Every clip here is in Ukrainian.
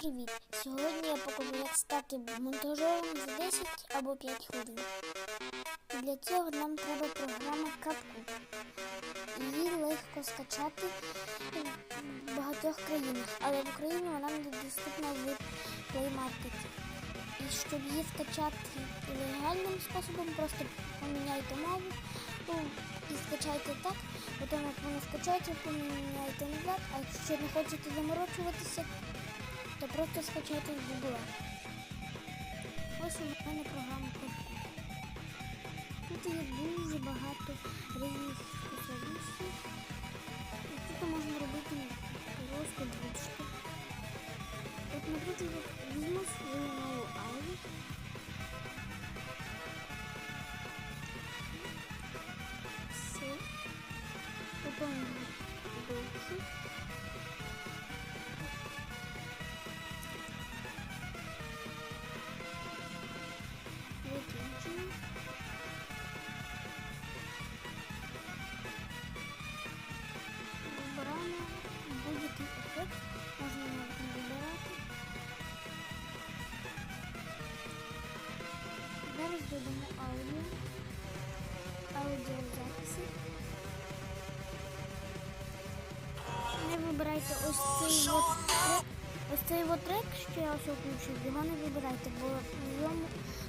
привіт! Сьогодні я покажу, як стати монтажером за 10 або 5 хвилин. Для цього нам треба програма CapCut. Її легко скачати в багатьох країнах, але в Україні вона недоступна в Play. І щоб її скачати легальним способом, просто поміняйте мову ну, і скачайте так, потім як воно скачається, поміняйте назад, а якщо не хочете заморочуватися, то просто скачати з Google. Ось у мене програма. Тут є дуже багато різних спеціалістів. І тут можна робити просто будь-що. От, наприклад, візьму свою Додамо аудіо, аудіозаписи. Не вибирайте ось цей от трек, ось цей от трек, що я ось включив, його не вибирайте, бо в ньому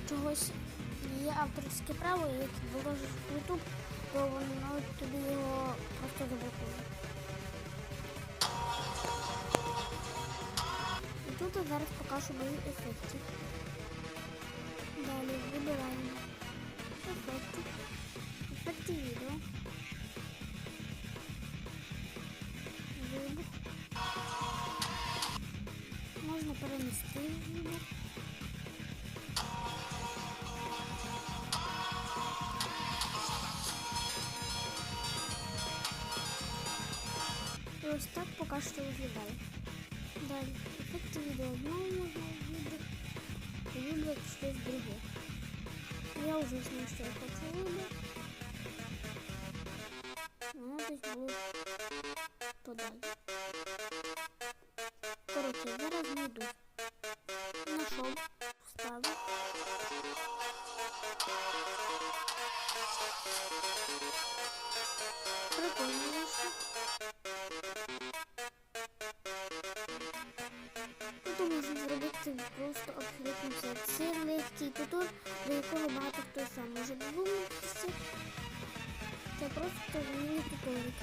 чогось є авторське право, і як виложиш в YouTube, то воно тобі його просто заблокує. І тут я зараз покажу мої ефекти. Далі вибираємо ефекти. Ефекти відео. Вибух. Можна перенести вибух. І ось так поки що виглядає. Далі. Ефекти відео знову можна вибрати і вибрати щось друге. Я уже знаю, что я хочу вибрати. Воно будет було можна просто все. Це легкий тутор, до якого багато хто сам може додуматися. Це просто міні-туторик.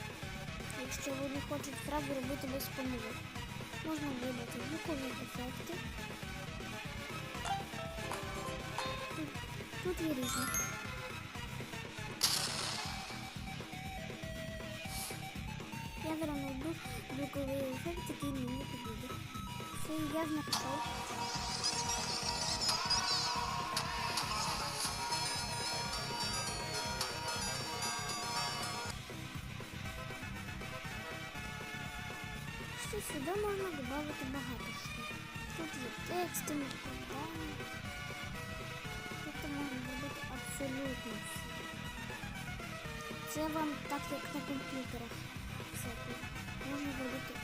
Якщо ви не хочете справді робити без помилок. Можна вибрати звукові ефекти. Тут є різні. Я зараз знайду звуковий ефект, який мені підійде. Я знайшов. Ще сюди можна додати багато що. Тут є тексти, накладання. Тут можна робити абсолютно все. Це вам так, як на тут. Можна робити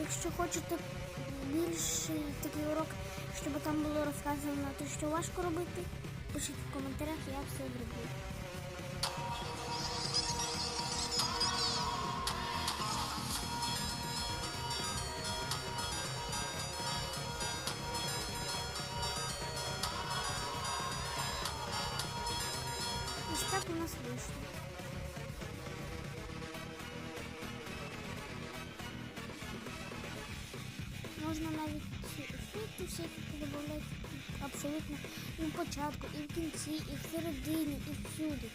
Якщо хочете більший такий урок, щоб там було розказано те, що важко робити, пишіть в коментарях, я все зроблю. У нас вышло. Можна навіть ефекти всякі додавати абсолютно і в початку, і в кінці, і в середині, і всюди.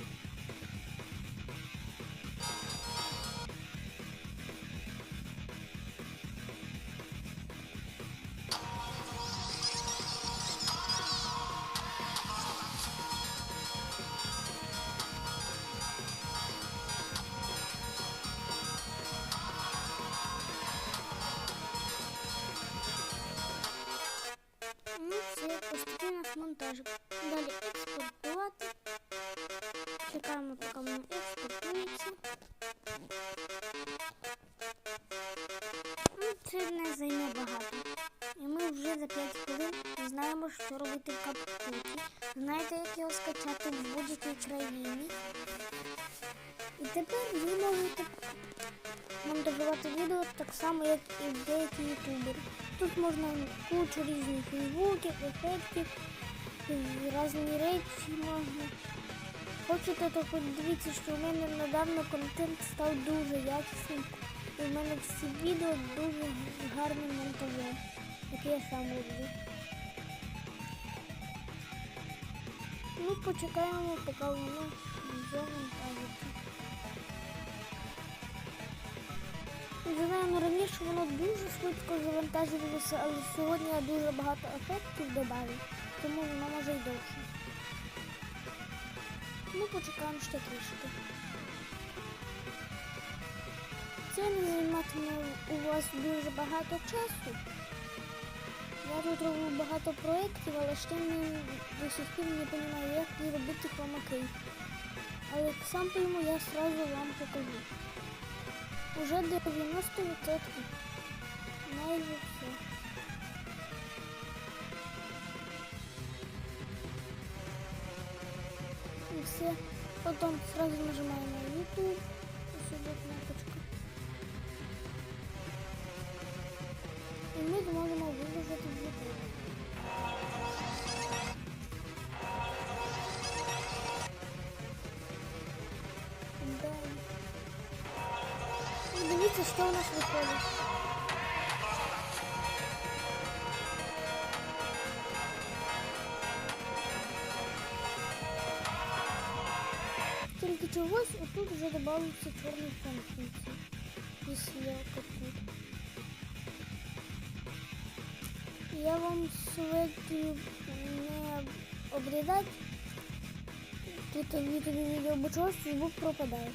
Далі експортувати. Чекаємо, поки воно експортується. Ну, це не займе багато. І ми вже за 5 хвилин знаємо, що робити в капкуті. Знаєте, як його скачати в будь-якій країні. І тепер ви можете монтажувати відео так само, як і деякі ютубери. Тут можна кучу різних звуків, ефектів, різні речі можна. Хочете, то подивіться, що у мене недавно контент став дуже якісним. І в мене всі відео дуже гарним монтажем, який я сам роблю. Ну, почекаємо, поки воно завантажиться. Знаємо, раніше воно дуже швидко завантажувалося, але сьогодні я дуже багато ефектів додав, тому воно може й довше. Ну, почекаємо ще трішки. Це не займатиме у вас дуже багато часу. Я тут роблю багато проєктів, але ще не до сих пір не розумію, як її робити хромаки. Але сам пойму, я сразу вам покажу. Уже 90% майже все. І все. Потім сразу нажимаємо на YouTube. Ось сюди кнопочка. І ми зможемо виложити в YouTube. Далі. І дивіться, що у нас виходить. Тільки чогось отут вже додався чорний фон кінці. Після капут. Я вам советую не обрізати тут відео, бо чогось звук пропадає.